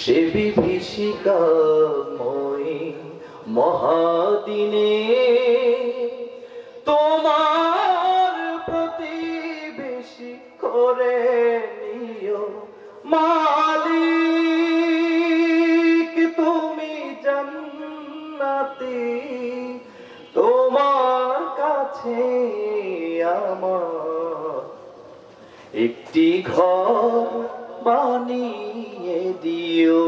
সে বিভীষিকাময় মহাদিনে। তোমার প্রতিবেশী করে নিও মালিক, তুমি জান্নাতি। তোমার কাছে আমার একটি ঘর বানিয়ে দিও।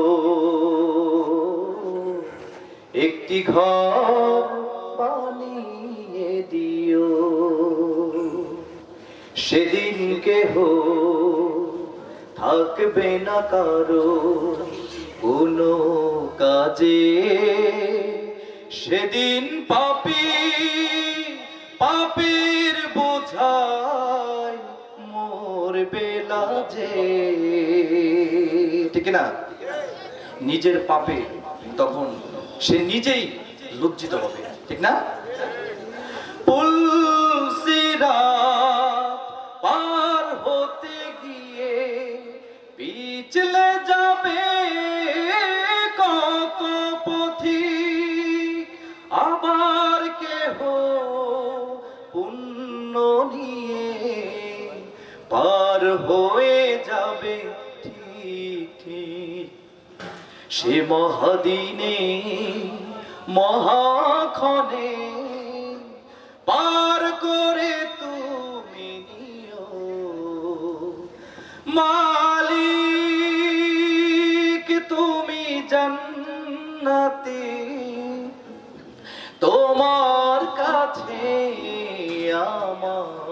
একটি ঘর বানিয়ে দিও। সেদিন কেহ থাকবে না কারও কোনো কাজে। সেদিন পাপি, পাপের বোঝায় ঠিক না নিজের পাপে তখন সে নিজেই লজ্জিত হবে। ঠিক না? পার হতে গিয়ে পিছলে যাবে কত পথি। আবার কেহ পুণ্য নিয়ে পার হয়ে যাবে ঠিক ঠিক সে মহাদিনে, মহাক্ষণে পার করে তুমি নিও। মালিক, তুমি জান্নাতি। তোমার কাছে আমার